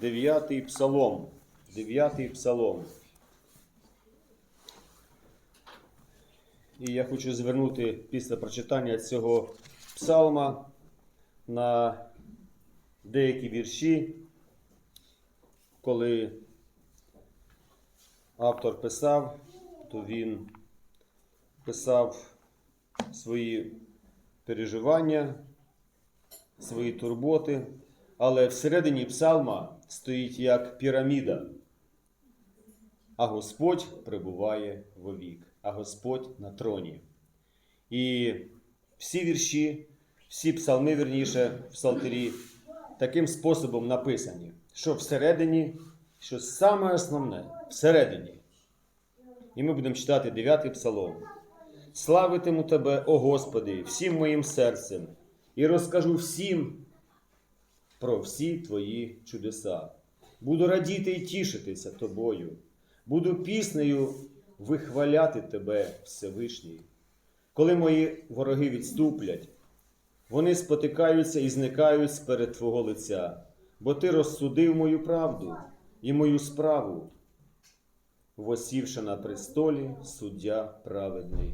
дев'ятий псалом. Дев'ятий псалом. І я хочу звернути після прочитання цього псалма на деякі вірші, коли автор писав, то він писав свої переживання, свої турботи, але всередині псалма стоїть як піраміда, а Господь пребуває вовік, а Господь на троні. І всі вірші, всі псалми, вірніше, в псалтирі, таким способом написані, що всередині, що саме основне всередині. І ми будемо читати 9 псалом. Славитиму Тебе, о Господи, всім моїм серцем, і розкажу всім про всі Твої чудеса. Буду радіти і тішитися Тобою, буду піснею вихваляти Тебе, Всевишній. Коли мої вороги відступлять, вони спотикаються і зникають перед Твого лиця, бо Ти розсудив мою правду і мою справу, восівши на престолі суддя праведний.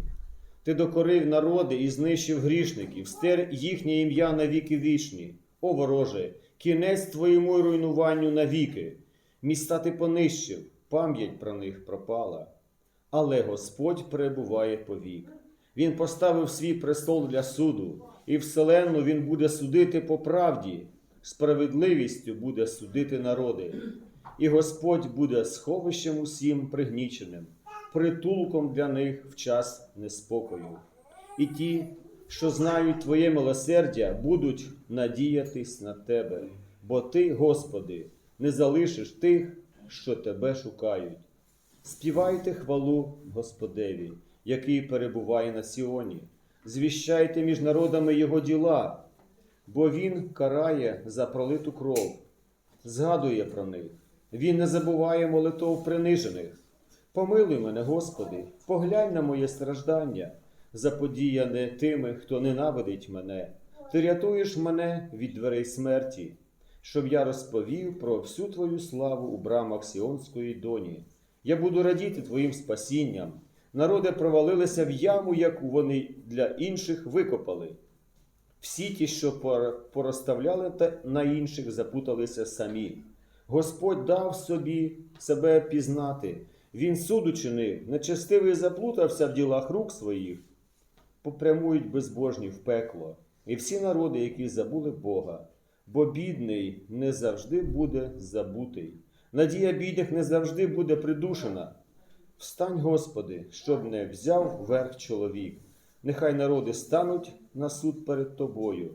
Ти докорив народи і знищив грішників, стер їхнє ім'я на віки вічні. О вороже, кінець твоєму руйнуванню навіки. Міста ти понищив, пам'ять про них пропала. Але Господь перебуває повік. Він поставив свій престол для суду, і вселенну він буде судити по правді, справедливістю буде судити народи. І Господь буде сховищем усім пригніченим, притулком для них в час неспокою. І ті, що знають Твоє милосердя, будуть надіятись на Тебе, бо Ти, Господи, не залишиш тих, що Тебе шукають. Співайте хвалу Господеві, який перебуває на Сіоні. Звіщайте між народами Його діла, бо Він карає за пролиту кров, згадує про них. Він не забуває молитов принижених. Помилуй мене, Господи, поглянь на моє страждання, заподіяне тими, хто ненавидить мене. Ти рятуєш мене від дверей смерті, щоб я розповів про всю Твою славу у брамах Сіонської доні. Я буду радіти Твоїм спасінням. Народи провалилися в яму, яку вони для інших викопали. Всі ті, що пор- порозставляли та на інших, запуталися самі. Господь дав собі себе пізнати. Він суд учинив, нечестивий заплутався в ділах рук своїх, попрямують безбожні в пекло. І всі народи, які забули Бога, бо бідний не завжди буде забутий. Надія бідних не завжди буде придушена. Встань, Господи, щоб не взяв верх чоловік. Нехай народи стануть на суд перед Тобою.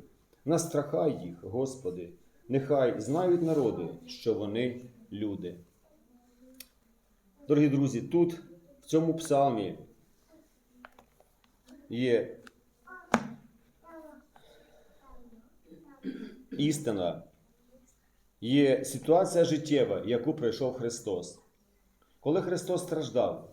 Настрахай їх, Господи, нехай знають народи, що вони люди. Дорогі друзі, тут, в цьому псалмі, є істина, є ситуація життєва, яку пройшов Христос. Коли Христос страждав,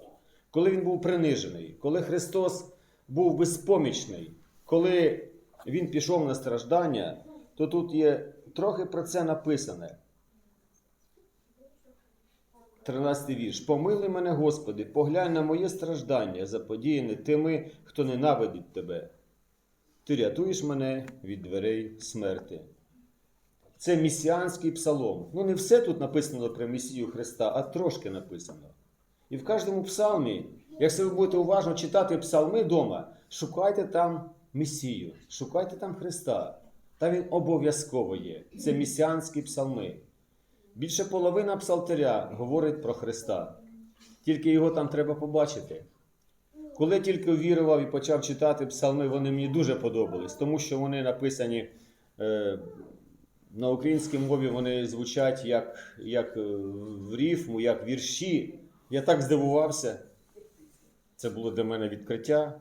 коли Він був принижений, коли Христос був безпомічний, коли Він пішов на страждання, то тут є трохи про це написане. 13 вірш. Помили мене, Господи, поглянь на моє страждання, заподіяне тими, хто ненавидить Тебе. Ти рятуєш мене від дверей смерти. Це місіанський псалом. Ну, не все тут написано про Месію Христа, а трошки написано. І в кожному псалмі, якщо ви будете уважно читати псалми вдома, шукайте там Месію, шукайте там Христа. Та він обов'язково є. Це місіанські псалми. Більше половина псалтиря говорить про Христа. Тільки його там треба побачити. Коли тільки увірував і почав читати псалми, вони мені дуже подобались, тому що вони написані е, на українській мові, вони звучать як, як е, в рифму, як вірші. Я так здивувався. Це було для мене відкриття.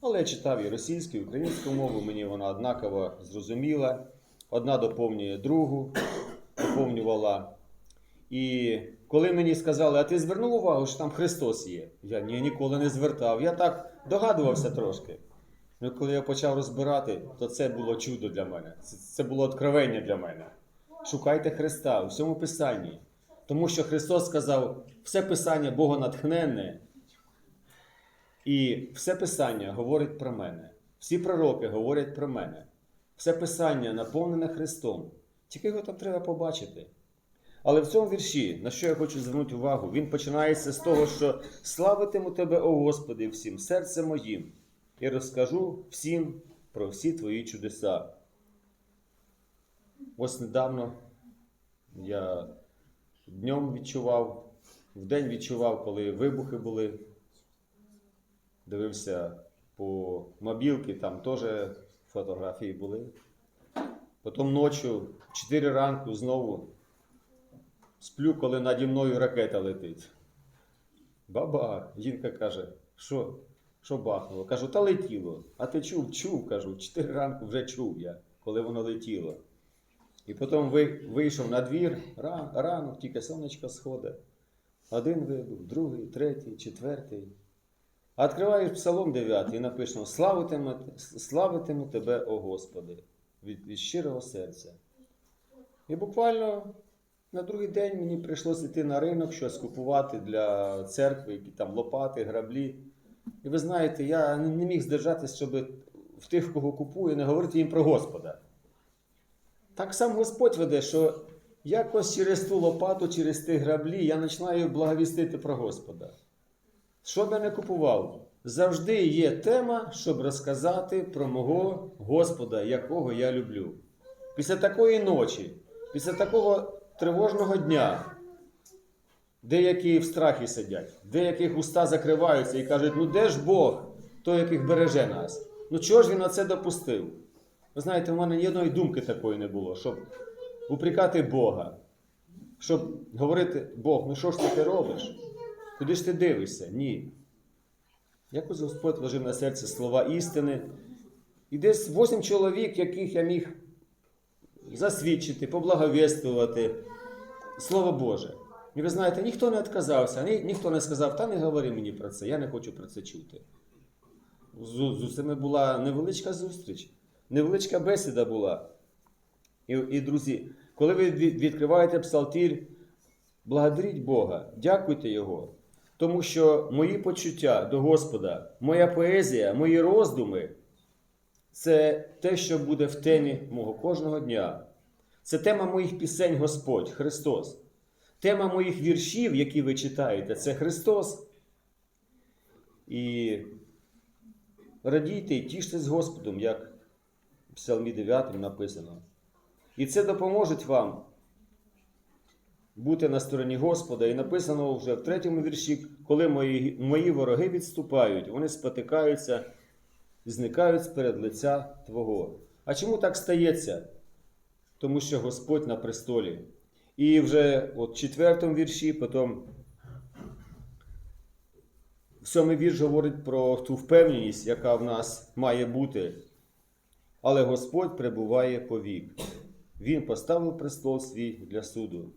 Але я читав і російську, і українську мову, мені вона однаково зрозуміла. Одна доповнює другу, доповнювала. І коли мені сказали, а ти звернув увагу, що там Христос є? Я ні, ніколи не звертав. Я так догадувався трошки. Ну, коли я почав розбирати, то це було чудо для мене. Це, це було откровення для мене. Шукайте Христа у всьому Писанні. Тому що Христос сказав, все Писання Богонатхненне, і все Писання говорить про мене. Всі пророки говорять про мене. Все Писання наповнене Христом. Тільки його там треба побачити. Але в цьому вірші, на що я хочу звернути увагу, він починається з того, що славитиму тебе, о Господи, всім серцем моїм, і розкажу всім про всі твої чудеса. Ось недавно я днем відчував, вдень відчував, коли вибухи були. Дивився по мобілки, там теж фотографії були. Потім ночі, 4 ранку знову сплю, коли наді мною ракета летить. Баба, жінка каже, що, що бахнуло? Кажу, та летіло. А ти чув? Чув, кажу, 4 ранку вже чув я, коли воно летіло. І потім вийшов на двір, ран, ранок, тільки сонечко сходить. Один вибух, другий, третій, четвертий. А відкриваєш Псалом 9 і написано: славитиму тебе, о Господи, від, від щирого серця. І буквально на другий день мені прийшлося йти на ринок, щось купувати для церкви, які там лопати, граблі. І ви знаєте, я не міг здержатись, щоб в тих, кого купую, не говорити їм про Господа. Так сам Господь веде, що якось через ту лопату, через ті граблі я починаю благовістити про Господа. Що б я не купував? Завжди є тема, щоб розказати про мого Господа, якого я люблю. Після такої ночі, після такого тривожного дня, деякі в страхі сидять, деяких уста закриваються і кажуть, ну де ж Бог, той, яких береже нас? Ну чого ж він на це допустив? Ви знаєте, в мене ні одної думки такої не було, щоб упрекати Бога, щоб говорити, Бог, ну що ж це ти робиш? Куди ж ти дивишся? Ні. Якось Господь вложив на серце слова істини. І десь восім чоловік, яких я міг засвідчити, поблаговістувати Слово Боже. І ви знаєте, ніхто не відказався, ні, ніхто не сказав, та не говори мені про це, я не хочу про це чути. З, усіми була невеличка зустріч, невеличка бесіда була. І, і друзі, коли ви відкриваєте псалтир, благодаріть Бога, дякуйте Його. Тому що мої почуття до Господа, моя поезія, мої роздуми це те, що буде в темі мого кожного дня. Це тема моїх пісень Господь, Христос. Тема моїх віршів, які ви читаєте, це Христос. І радійте і тіште з Господом, як в Псалмі 9 написано. І це допоможе вам бути на стороні Господа. І написано вже в третьому вірші, коли мої, мої вороги відступають, вони спотикаються, зникають з перед лиця Твого. А чому так стається? Тому що Господь на престолі. І вже в четвертому вірші, потім сьомий вірш говорить про ту впевненість, яка в нас має бути. Але Господь перебуває повік. Він поставив престол свій для суду.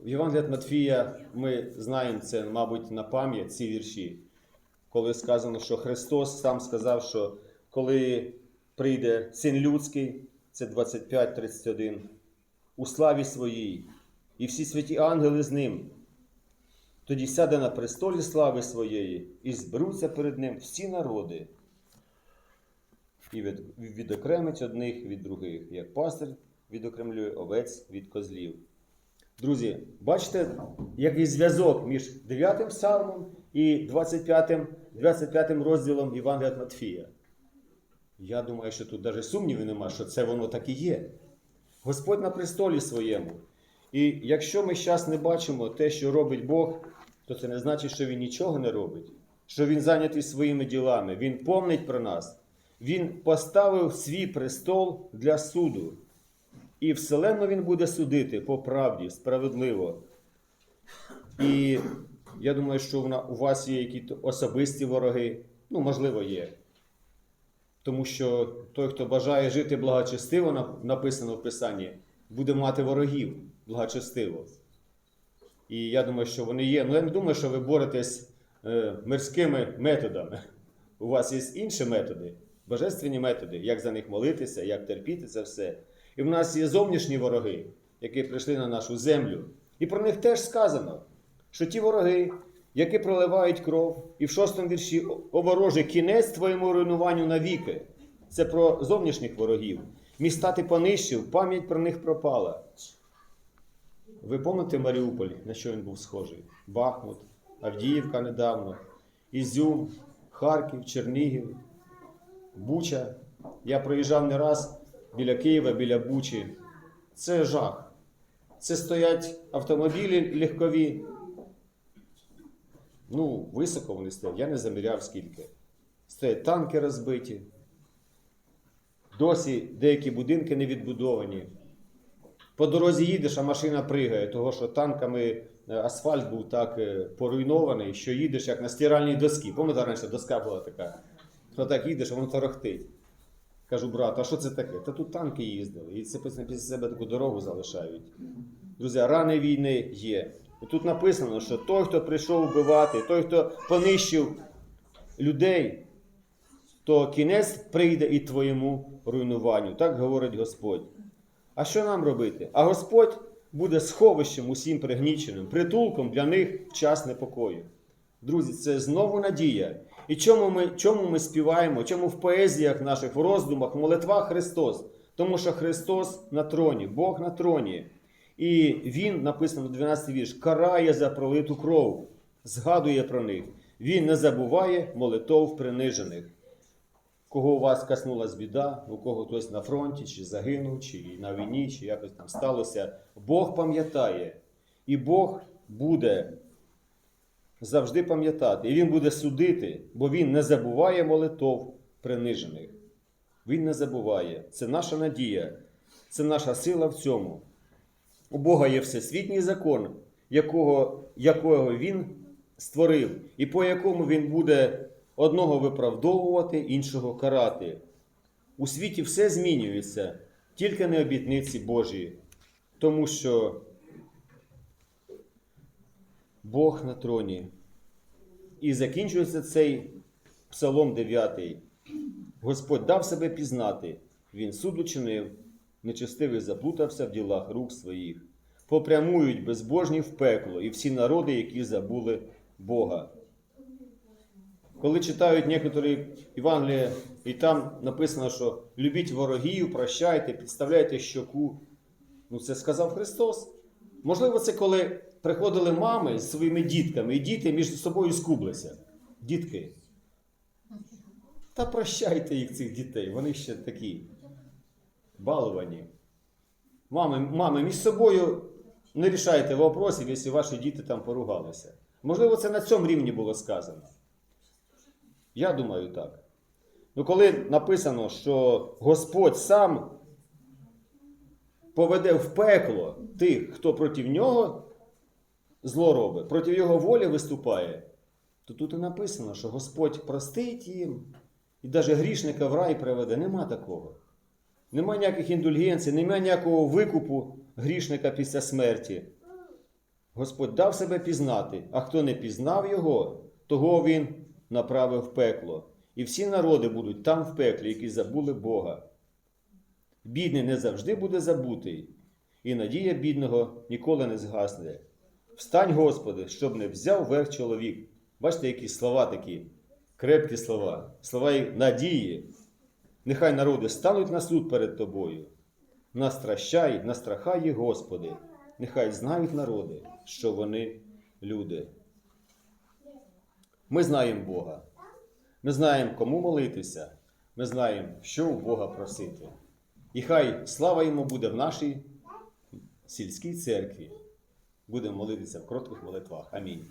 В Євангелії Матфія ми знаємо це, мабуть, на пам'ять ці вірші, коли сказано, що Христос сам сказав, що коли прийде син людський, це 25-31, у славі своїй, і всі святі ангели з ним, тоді сяде на престолі слави своєї, і зберуться перед ним всі народи, і від, відокремить одних від других, як пастир відокремлює овець від козлів. Друзі, бачите, який зв'язок між 9 псалмом і 25, 25 розділом Євангелія Матфія. Я думаю, що тут навіть сумнівів нема, що це воно так і є. Господь на престолі своєму. І якщо ми зараз не бачимо те, що робить Бог, то це не значить, що Він нічого не робить, що Він зайнятий своїми ділами, Він помнить про нас. Він поставив свій престол для суду. І вселенно він буде судити по правді, справедливо. І я думаю, що у вас є якісь особисті вороги. Ну, можливо, є. Тому що той, хто бажає жити благочестиво, написано в Писанні, буде мати ворогів благочестиво. І я думаю, що вони є. Ну, я не думаю, що ви боретесь е, мирськими методами. У вас є інші методи, божественні методи, як за них молитися, як терпіти це все. І в нас є зовнішні вороги, які прийшли на нашу землю. І про них теж сказано, що ті вороги, які проливають кров, і в шостому вірші о вороже, кінець твоєму руйнуванню навіки. Це про зовнішніх ворогів. Міста ти понищив, пам'ять про них пропала. Ви пам'ятаєте Маріуполь, на що він був схожий? Бахмут, Авдіївка недавно, Ізюм, Харків, Чернігів, Буча. Я проїжджав не раз біля Києва, біля Бучі. Це жах. Це стоять автомобілі легкові. Ну, високо вони стоять, я не заміряв скільки. Стоять танки розбиті. Досі деякі будинки не відбудовані. По дорозі їдеш, а машина пригає, того що танками е, асфальт був так е, поруйнований, що їдеш як на стиральній доскі. Пам'ятаєте, раніше доска була така. То так їдеш, а воно торохтить. Кажу, брат, а що це таке? Та тут танки їздили. І це після себе таку дорогу залишають. Друзі, рани війни є. І тут написано, що той, хто прийшов вбивати, той, хто понищив людей, то кінець прийде і твоєму руйнуванню. Так говорить Господь. А що нам робити? А Господь буде сховищем усім пригніченим, притулком для них в час непокою. Друзі, це знову надія. І чому ми, чому ми співаємо, чому в поезіях наших, в роздумах, в молитвах Христос? Тому що Христос на троні, Бог на троні. І Він, написано 12 вірш, карає за пролиту кров, згадує про них. Він не забуває молитов принижених. Кого у вас коснулась біда, у кого хтось на фронті, чи загинув, чи на війні, чи якось там сталося. Бог пам'ятає. І Бог буде завжди пам'ятати. І Він буде судити, бо Він не забуває молитов принижених. Він не забуває. Це наша надія, це наша сила в цьому. У Бога є всесвітній закон, якого, якого Він створив, і по якому Він буде одного виправдовувати, іншого карати. У світі все змінюється, тільки не обітниці Божі, тому що Бог на троні. І закінчується цей Псалом 9. Господь дав себе пізнати, Він суд учинив, нечестивий заплутався в ділах рук своїх. Попрямують безбожні в пекло і всі народи, які забули Бога. Коли читають некоторі Євангелія, і там написано, що любіть ворогів, прощайте, підставляйте щоку. Ну, це сказав Христос. Можливо, це коли приходили мами з своїми дітками, і діти між собою скублися. Дітки. Та прощайте їх цих дітей, вони ще такі баловані. Мами, мами, між собою не рішайте вопросів, якщо ваші діти там поругалися. Можливо, це на цьому рівні було сказано. Я думаю так. Ну, коли написано, що Господь сам поведе в пекло тих, хто проти нього зло робить, проти його волі виступає, то тут і написано, що Господь простить їм і навіть грішника в рай приведе. Нема такого. Нема ніяких індульгенцій, нема ніякого викупу грішника після смерті. Господь дав себе пізнати, а хто не пізнав його, того він направив в пекло. І всі народи будуть там в пеклі, які забули Бога. Бідний не завжди буде забутий, і надія бідного ніколи не згасне. Встань, Господи, щоб не взяв верх чоловік. Бачите, які слова такі, крепкі слова, слова надії. Нехай народи стануть на суд перед тобою. Настращай, настрахай їх, Господи, нехай знають народи, що вони люди. Ми знаємо Бога. Ми знаємо, кому молитися. Ми знаємо, що у Бога просити. І хай слава йому буде в нашій сільській церкві. Будемо молитися в коротких молитвах. Амінь.